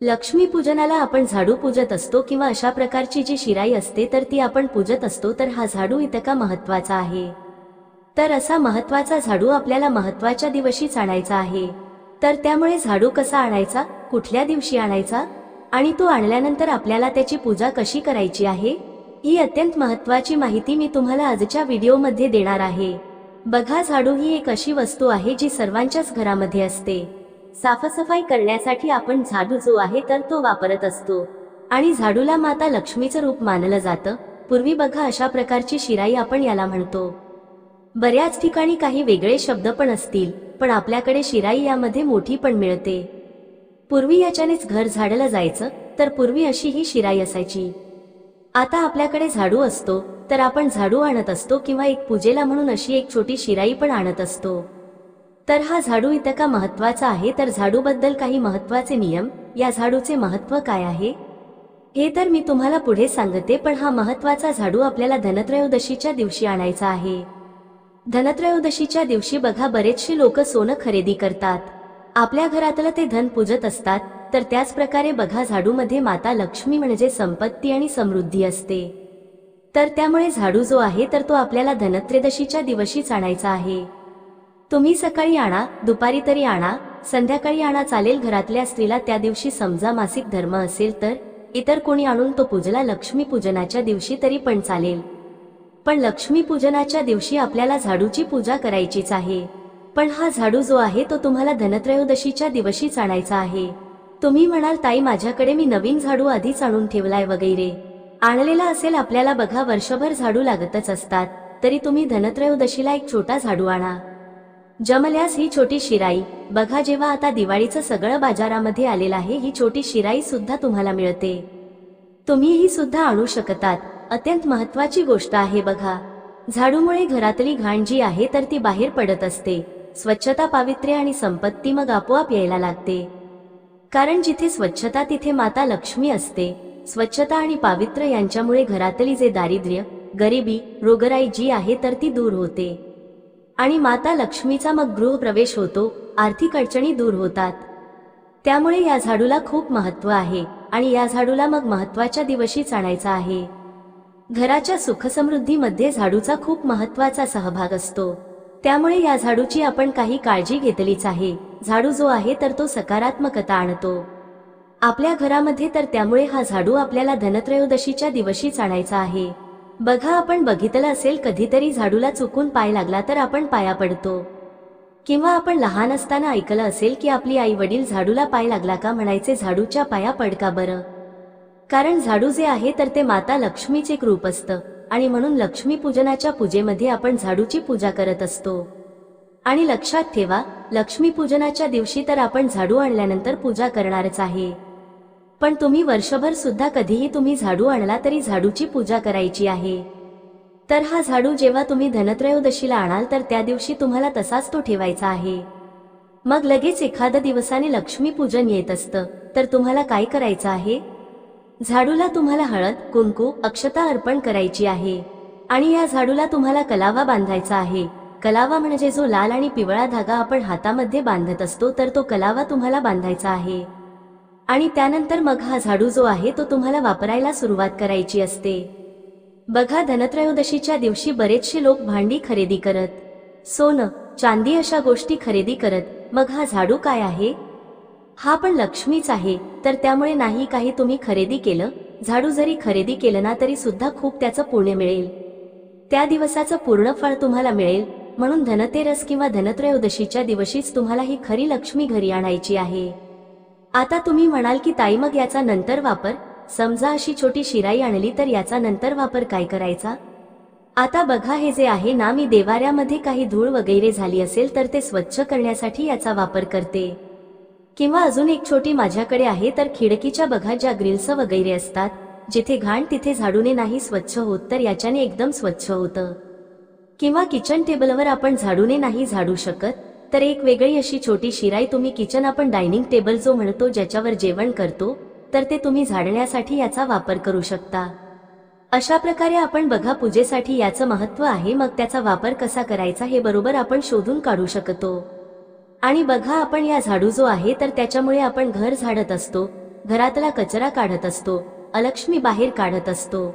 लक्ष्मी पूजनाला आपण झाडू पूजत असतो किंवा अशा प्रकारची जी शिराई असते तर ती आपण पूजत असतो तर हा झाडू इतका महत्त्वाचा आहे. तर असा महत्त्वाचा झाडू आपल्याला महत्त्वाच्या दिवशीच आणायचा आहे. तर त्यामुळे झाडू कसा आणायचा कुठल्या दिवशी आणायचा आणि तो आणल्यानंतर आपल्याला त्याची पूजा कशी करायची आहे ही अत्यंत महत्वाची माहिती मी तुम्हाला आजच्या व्हिडिओमध्ये देणार आहे. बघा झाडू ही एक अशी वस्तू आहे जी सर्वांच्याच घरामध्ये असते. साफसफाई करण्यासाठी आपण झाडू जो आहे तर तो वापरत असतो. आणि झाडूला माता लक्ष्मीचं रूप मानलं जातं. पूर्वी बघा अशा प्रकारची शिराई आपण याला म्हणतो. बऱ्याच ठिकाणी काही वेगळे शब्द पण असतील पण आपल्याकडे शिराई यामध्ये मोठी पण मिळते. पूर्वी याच्यानेच घर झाडलं जायचं तर पूर्वी अशी ही शिराई असायची. आता आपल्याकडे झाडू असतो तर आपण झाडू आणत असतो किंवा एक पूजेला म्हणून अशी एक छोटी शिराई पण आणत असतो. तर हा झाडू इतका महत्त्वाचा आहे? तर झाडूबद्दल काही महत्त्वाचे नियम या झाडूचे महत्त्व काय आहे? हे तर मी तुम्हाला पुढे सांगते पण हा महत्त्वाचा झाडू आपल्याला धनत्रयोदशीच्या दिवशी आणायचा आहे. धनत्रयोदशीच्या दिवशी बघा बरेचसे लोक सोनं खरेदी करतात. आपल्या घरातलं ते धन पूजत असतात तर त्याच प्रकारे बघा झाडूमध्ये माता लक्ष्मी म्हणजे संपत्ती आणि समृद्धी असते. तर त्यामुळे झाडू जो आहे तर तो आपल्याला धनत्रयोदशीच्या दिवशीच आणायचा आहे. तुम्ही सकाळी आणा दुपारी तरी आणा संध्याकाळी आणा चालेल घरातल्या स्त्रीला त्या दिवशी समजा मासिक धर्म असेल तर इतर कोणी आणून तो पूजला लक्ष्मी पूजनाच्या दिवशी तरी पण चालेल. पण लक्ष्मी पूजनाच्या दिवशी आपल्याला झाडूची पूजा करायचीच आहे. पण हा झाडू जो आहे तो तुम्हाला धनत्रयोदशीच्या दिवशीच आणायचा आहे. तुम्ही म्हणाल ताई माझ्याकडे मी नवीन झाडू आधीच आणून ठेवलाय वगैरे. आणलेला असेल आपल्याला बघा वर्षभर झाडू लागतच असतात. तरी तुम्ही धनत्रयोदशीला एक छोटा झाडू आणा. जमल्यास ही छोटी शिराई. बघा जेव्हा आता दिवाळीचं सगळं बाजारामध्ये आलेलं आहे ही छोटी शिराई सुद्धा तुम्हाला मिळते. तुम्ही ही सुद्धा आणू शकतात. अत्यंत महत्वाची गोष्ट आहे बघा. झाडूमुळे घरातली घाण जी आहे तर ती बाहेर पडत असते. स्वच्छता पावित्र्य आणि संपत्ती मग आपोआप यायला लागते. कारण जिथे स्वच्छता तिथे माता लक्ष्मी असते. स्वच्छता आणि पावित्र्य यांच्यामुळे घरातली जे दारिद्र्य गरिबी रोगराई जी आहे तर ती दूर होते. आणि माता लक्ष्मीचा मग गृहप्रवेश होतो आर्थिक अडचणी दूर होतात. त्यामुळे या झाडूला खूप महत्त्व आहे आणि या झाडूला मग महत्त्वाच्या दिवशीच चाणायचा आहे. घराच्या सुखसमृद्धीमध्ये झाडूचा खूप महत्त्वाचा सहभाग असतो. त्यामुळे या झाडूची आपण काही काळजी घेतलीच आहे. झाडू जो आहे तर तो सकारात्मकता आणतो. आपल्या घरामध्ये तर त्यामुळे हा झाडू आपल्याला धनत्रयोदशीच्या दिवशीच आणायचा आहे. बघा आपण बघितलं असेल कधीतरी झाडूला चुकून पाय लागला तर आपण पाया पडतो. किंवा आपण लहान असताना ऐकलं असेल की आपली आई वडील झाडूला पाय लागला का म्हणायचे झाडूच्या पाया पडका बरं? कारण झाडू जे आहे तर ते माता लक्ष्मीचे एक रूप असतं. आणि म्हणून लक्ष्मी पूजनाच्या पूजेमध्ये आपण झाडूची पूजा करत असतो. आणि लक्षात ठेवा लक्ष्मी पूजनाच्या दिवशी तर आपण झाडू आणल्यानंतर पूजा करणारच आहे. पण तुम्ही वर्षभर सुद्धा कधीही तुम्ही झाडू आणला तरी झाडूची पूजा करायची आहे. तर हा झाडू जेव्हा तुम्ही धनत्रयोदशीला आणाल तर त्या दिवशी तुम्हाला तसाच तो ठेवायचा आहे. मग लगेच एखाद्या दिवसाने लक्ष्मी पूजन येत असतं तर तुम्हाला काय करायचं आहे? झाडूला तुम्हाला हळद कुंकू अक्षता अर्पण करायची आहे. आणि या झाडूला तुम्हाला कलावा बांधायचा आहे. कलावा म्हणजे जो लाल आणि पिवळा धागा आपण हातामध्ये बांधत असतो तर तो कलावा तुम्हाला बांधायचा आहे. आणि त्यानंतर मग हा झाडू जो आहे तो तुम्हाला वापरायला सुरुवात करायची असते. बघा धनत्रयोदशीच्या दिवशी बरेचसे लोक भांडी खरेदी करत. सोनं चांदी अशा गोष्टी खरेदी करत. मग हा झाडू काय आहे? हा पण लक्ष्मीच आहे तर त्यामुळे नाही काही तुम्ही खरेदी केलं. झाडू जरी खरेदी केलं ना तरी सुद्धा खूप त्याचं पुण्य मिळेल. त्या दिवसाचं पूर्ण फळ तुम्हाला मिळेल. म्हणून धनतेरस किंवा धनत्रयोदशीच्या दिवशीच तुम्हाला ही खरी लक्ष्मी घरी आणायची आहे. आता तुम्ही म्हणाल की ताई मग याचा नंतर वापर? समजा अशी छोटी शिराई आणली तर याचा नंतर वापर काय करायचा? आता बघा हे जे आहे ना मी देवाऱ्यामध्ये काही धूळ वगैरे झाली असेल तर ते स्वच्छ करण्यासाठी याचा वापर करते. किंवा अजून एक छोटी माझ्याकडे आहे तर खिडकीच्या बघा ज्या ग्रिल्स वगैरे असतात जिथे घाण तिथे झाडूने नाही स्वच्छ होत तर याच्याने एकदम स्वच्छ होतं. किंवा किचन टेबलवर आपण झाडूने नाही झाडू शकत तर एक वेगळी अशी छोटी शिराई तुम्ही किचन आपण डायनिंग टेबल जो म्हणतो ज्याच्यावर जेवण करतो तर ते तुम्ही झाडण्यासाठी याचा वापर करू शकता. अशा प्रकारे आपण बघा पूजेसाठी याचं महत्त्व आहे मग त्याचा वापर कसा करायचा हे बरोबर आपण शोधून काढू शकतो. आणि बघा आपण या झाडू जो आहे तर त्याच्यामुळे आपण घर झाडत असतो घरातला कचरा काढत असतो अलक्ष्मी बाहेर काढत असतो.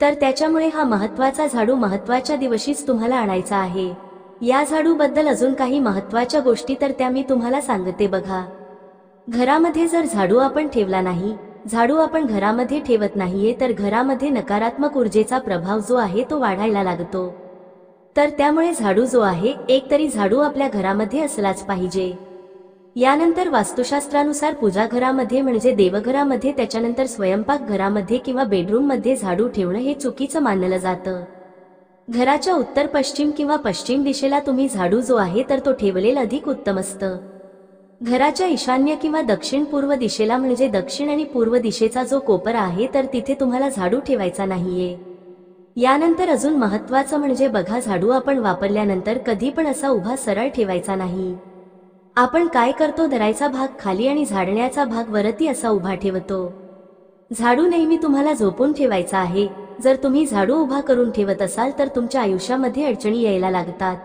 तर त्याच्यामुळे हा महत्त्वाचा झाडू महत्त्वाच्या दिवशीच तुम्हाला आणायचा आहे. या झाडू बद्दल अजून काही महत्त्वाच्या गोष्टी तर त्या मी तुम्हाला सांगते बघा. घरामध्ये जर झाडू आपण ठेवला नाही झाडू आपण घरामध्ये ठेवत नाहीये तर घरामध्ये नकारात्मक ऊर्जेचा प्रभाव जो आहे तो वाढायला लागतो. तर त्यामुळे झाडू जो आहे एक तरी झाडू आपल्या घरामध्ये असलाच पाहिजे. यानंतर वास्तुशास्त्रानुसार पूजा घरामध्ये म्हणजे देवघरामध्ये त्याच्यानंतर स्वयंपाक घरामध्ये किंवा बेडरूममध्ये झाडू ठेवणं हे चुकीचं मानलं जातं. घराच्या उत्तर पश्चिम किंवा पश्चिम दिशेला तुम्ही झाडू जो आहे तर तो ठेवलेला अधिक उत्तम असतं. घराच्या ईशान्य किंवा दक्षिण पूर्व दिशेला म्हणजे दक्षिण आणि पूर्व दिशेचा जो कोपर आहे तर तिथे तुम्हाला झाडू ठेवायचा नाहीये. यानंतर अजून महत्वाचं म्हणजे बघा झाडू आपण वापरल्यानंतर कधी पण असा उभा सरळ ठेवायचा नाही. आपण काय करतो? धरायचा भाग खाली आणि झाडण्याचा भाग वरती असा उभा ठेवतो. झाडू नेहमी तुम्हाला झोपून ठेवायचा आहे. जर तुम्ही झाडू उभा करून ठेवत असाल तर तुमच्या आयुष्यामध्ये अडचणी यायला लागतात.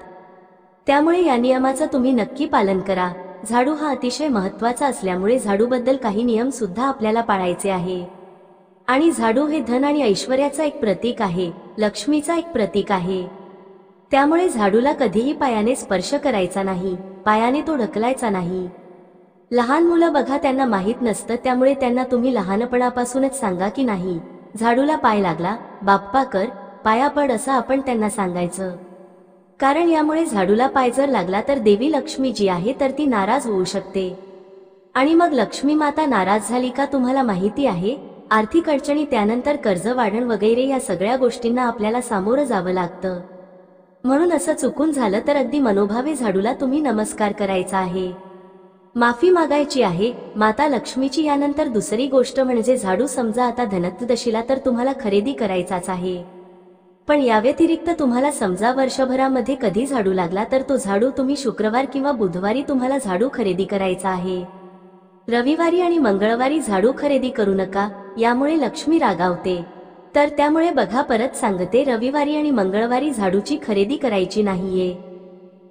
त्यामुळे या नियमाचं तुम्ही नक्की पालन करा. झाडू हा अतिशय महत्त्वाचा असल्यामुळे झाडूबद्दल काही नियम सुद्धा आपल्याला पाळायचे आहे. आणि झाडू हे धन आणि ऐश्वर्याचा एक प्रतीक आहे. लक्ष्मीचा एक प्रतीक आहे. त्यामुळे झाडूला कधीही पायाने स्पर्श करायचा नाही. पायाने तो ढकलायचा नाही. लहान मुलं बघा त्यांना माहीत नसतं त्यामुळे त्यांना तुम्ही लहानपणापासूनच सांगा की नाही. झाडूला पाय लागला बाप्पा कर पाया पड असं आपण त्यांना सांगायचं. कारण यामुळे झाडूला पाय जर लागला तर देवी लक्ष्मी जी आहे तर ती नाराज होऊ शकते. आणि मग लक्ष्मी माता नाराज झाली का तुम्हाला माहिती आहे? आर्थिक अडचणी त्यानंतर कर्ज वाढण वगैरे या सगळ्या गोष्टींना आपल्याला सामोरं जावं लागतं. म्हणून असं चुकून झालं तर अगदी मनोभावे झाडूला तुम्ही नमस्कार करायचा आहे. माफी मागायची आहे. माता लक्ष्मीची यानंतर दुसरी गोष्ट म्हणजे झाडू समजा आता धनत्रदशीला तर तुम्हाला खरेदी करायचाच आहे. पण या व्यतिरिक्त तुम्हाला समजा वर्षभरामध्ये कधी झाडू लागला तर तो झाडू तुम्ही शुक्रवार किंवा बुधवारी तुम्हाला झाडू खरेदी करायचा आहे. रविवारी आणि मंगळवारी झाडू खरेदी करू नका यामुळे लक्ष्मी रागावते. तर त्यामुळे बघा परत सांगते रविवारी आणि मंगळवारी झाडूची खरेदी करायची नाहीये.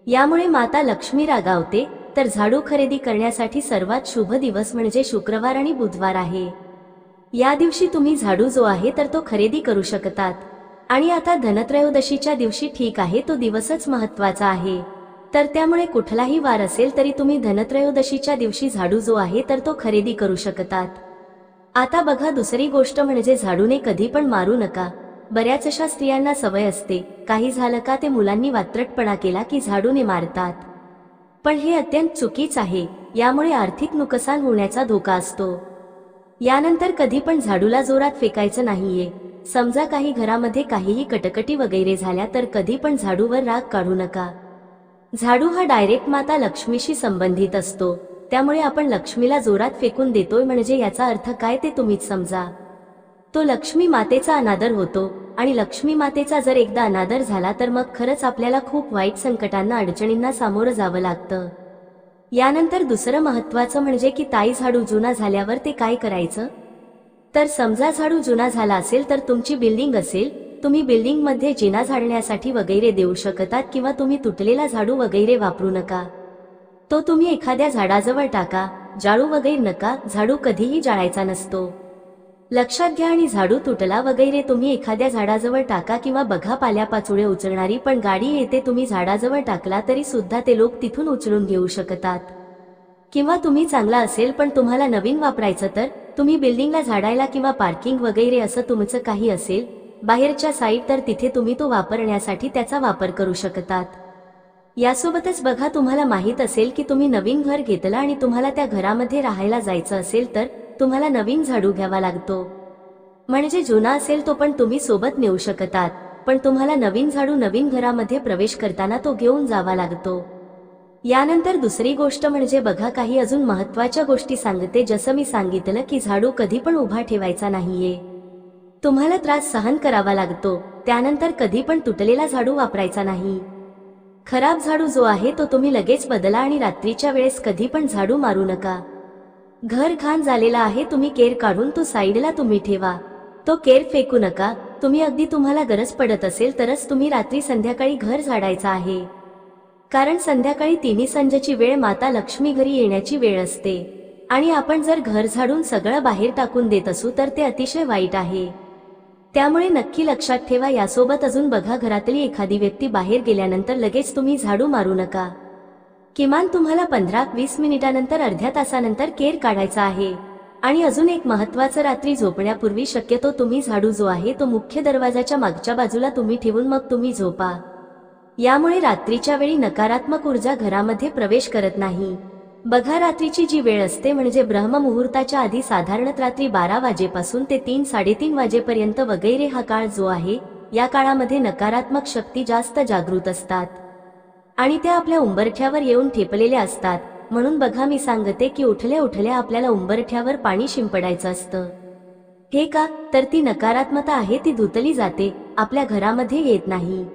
यामुळे माता लक्ष्मी रागावते तर झाडू खरेदी करण्यासाठी सर्वात शुभ दिवस म्हणजे शुक्रवार आणि बुधवार आहे. या दिवशी तुम्ही झाडू जो आहे तर तो खरेदी करू शकतात. आणि आता धनत्रयोदशीच्या दिवशी ठीक आहे तो दिवसच महत्त्वाचा आहे. तर त्यामुळे कुठलाही वार असेल तरी तुम्ही धनत्रयोदशीच्या दिवशी झाडू जो आहे तर तो खरेदी करू शकतात. आता बघा दुसरी गोष्ट म्हणजे झाडूने कधी पण मारू नका. बऱ्याच अशा स्त्रियांना सवय असते. काही झालं का ते मुलांनी वात्रटपणा केला की झाडूने मारतात. पण हे अत्यंत चुकीच आहे. यामुळे आर्थिक नुकसान होण्याचा धोका असतो. यानंतर कधी पण झाडूला जोरात फेकायचं नाहीये. समजा काही घरामध्ये काहीही कटकटी वगैरे झाल्या तर कधी पण झाडूवर राग काढू नका. झाडू हा डायरेक्ट माता लक्ष्मीशी संबंधित असतो. त्यामुळे आपण लक्ष्मीला जोरात फेकून देतोय म्हणजे याचा अर्थ काय ते तुम्हीच समजा. तो लक्ष्मी मातेचा अनादर होतो. आणि लक्ष्मी मातेचा जर एकदा अनादर झाला तर मग खरंच आपल्याला खूप वाईट संकटांना अडचणींना सामोरं जावं लागतं. यानंतर दुसरं महत्वाचं म्हणजे की ताई झाडू जुना झाल्यावर ते काय करायचं? तर समजा झाडू जुना झाला असेल तर तुमची बिल्डिंग असेल तुम्ही बिल्डिंगमध्ये जिना झाडण्यासाठी वगैरे देऊ शकतात किंवा तुम्ही तुटलेला झाडू वगैरे वापरू नका. तो तुम्ही एखाद्या झाडाजवळ टाका जाळू वगैरे नका झाडू कधीही जाळायचा नसतो. लक्षात घ्या आणि झाडू तुटला वगैरे तुम्ही एखाद्या झाडाजवळ टाका किंवा बघा पाल्यापाचोळे उचलणारी पण गाडी येते तुम्ही झाडाजवळ टाकला तरी सुद्धा ते लोक तिथून उचलून घेऊ शकतात. किंवा तुम्ही चांगला असेल पण तुम्हाला नवीन वापरायचं तर तुम्ही बिल्डिंगला झाडायला किंवा पार्किंग वगैरे असं तुमचं काही असेल बाहेरच्या साईड तर तिथे तुम्ही तो वापरण्यासाठी त्याचा वापर करू शकतात. यासोबतच बघा तुम्हाला माहीत असेल की तुम्ही नवीन घर घेतलं आणि तुम्हाला त्या घरामध्ये राहायला जायचं असेल तर तुम्हाला नवीन झाडू घ्यावा लागतो. म्हणजे जुना असेल तो पण तुम्ही सोबत नेऊ शकतात. पण तुम्हाला नवीन झाडू नवीन घरामध्ये प्रवेश करताना तो घेऊन जावा लागतो. यानंतर दुसरी गोष्ट म्हणजे बघा काही अजून महत्त्वाच्या गोष्टी सांगते. जसं मी सांगितलं की झाडू कधी पण उभा ठेवायचा नाहीये. तुम्हाला त्रास सहन करावा लागतो. त्यानंतर कधी पण तुटलेला झाडू वापरायचा नाही. खराब झाडू जो आहे तो तुम्ही लगेच बदला आणि रात्रीच्या वेळेस कधी पण झाडू मारू नका. घर घाण झालेला आहे तुम्ही केर काढून तो साईडला तुम्ही ठेवा. तो केर फेकू नका. तुम्ही अगदी तुम्हाला गरज पडत असेल तरच तुम्ही रात्री संध्याकाळी घर झाडायचा आहे. कारण संध्याकाळी तिन्ही संजची वेळ माता लक्ष्मी घरी येण्याची वेळ असते. आणि आपण जर घर झाडून सगळं बाहेर टाकून देत असू तर ते अतिशय वाईट आहे. त्यामुळे नक्की लक्षात ठेवा यासोबत अजून बघा घरातली एखादी व्यक्ती बाहेर गेल्यानंतर लगेच तुम्ही झाडू मारू नका. किमान तुम्हाला पंधरा वीस मिनिटानंतर अर्ध्या तासानंतर केर काढायचा आहे. आणि अजून एक महत्वाचं रात्री झोपण्यापूर्वी शक्यतो तुम्ही झाडू जो आहे तो मुख्य दरवाजाच्या मागच्या बाजूला तुम्ही ठेवून मग तुम्ही झोपा. यामुळे रात्रीच्या वेळी नकारात्मक ऊर्जा घरामध्ये प्रवेश करत नाही. बघा रात्रीची जी वेळ असते म्हणजे ब्रह्ममुहूर्ताच्या आधी साधारणत रात्री बारा वाजेपासून ते तीन साडेतीन वाजेपर्यंत वगैरे हा काळ जो आहे या काळामध्ये नकारात्मक शक्ती जास्त जागृत असतात. आणि त्या आपल्या उंबरठ्यावर येऊन ठेपलेल्या असतात. म्हणून बघा मी सांगते की उठल्या उठल्या आपल्याला उंबरठ्यावर पाणी शिंपडायचं असतं. हे का? तर ती नकारात्मता आहे ती धुतली जाते आपल्या घरामध्ये येत नाही.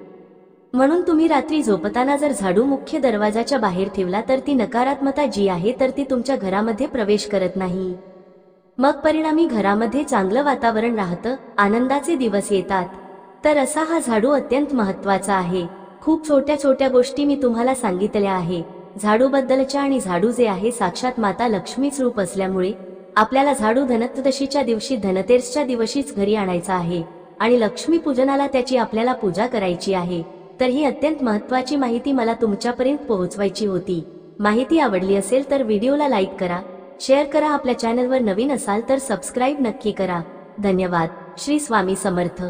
म्हणून तुम्ही रात्री झोपताना जर झाडू मुख्य दरवाजाच्या बाहेर ठेवला तर ती नकारात्मता जी आहे तर ती तुमच्या घरामध्ये प्रवेश करत नाही. मग परिणामी घरामध्ये चांगलं वातावरण राहतं आनंदाचे दिवस येतात. तर असा हा झाडू अत्यंत महत्त्वाचा आहे. खूप छोट्या छोट्या गोष्टी मी तुम्हाला सांगितल्या आहे. झाडू बद्दलच्या आणि झाडू जे आहे साक्षात माता लक्ष्मीच रूप असल्यामुळे आपल्याला झाडू धनत्रदशीच्या दिवशी धनतेरसच्या दिवशीच घरी आणायचा आहे आणि लक्ष्मी पूजनाला त्याची आपल्याला पूजा करायची आहे. तर ही अत्यंत महत्वाची माहिती मला तुमच्यापर्यंत पोहोचवायची होती. माहिती आवडली असेल तर व्हिडिओला लाईक करा शेअर करा आपल्या चॅनलवर नवीन असाल तर सबस्क्राईब नक्की करा. धन्यवाद. श्री स्वामी समर्थ.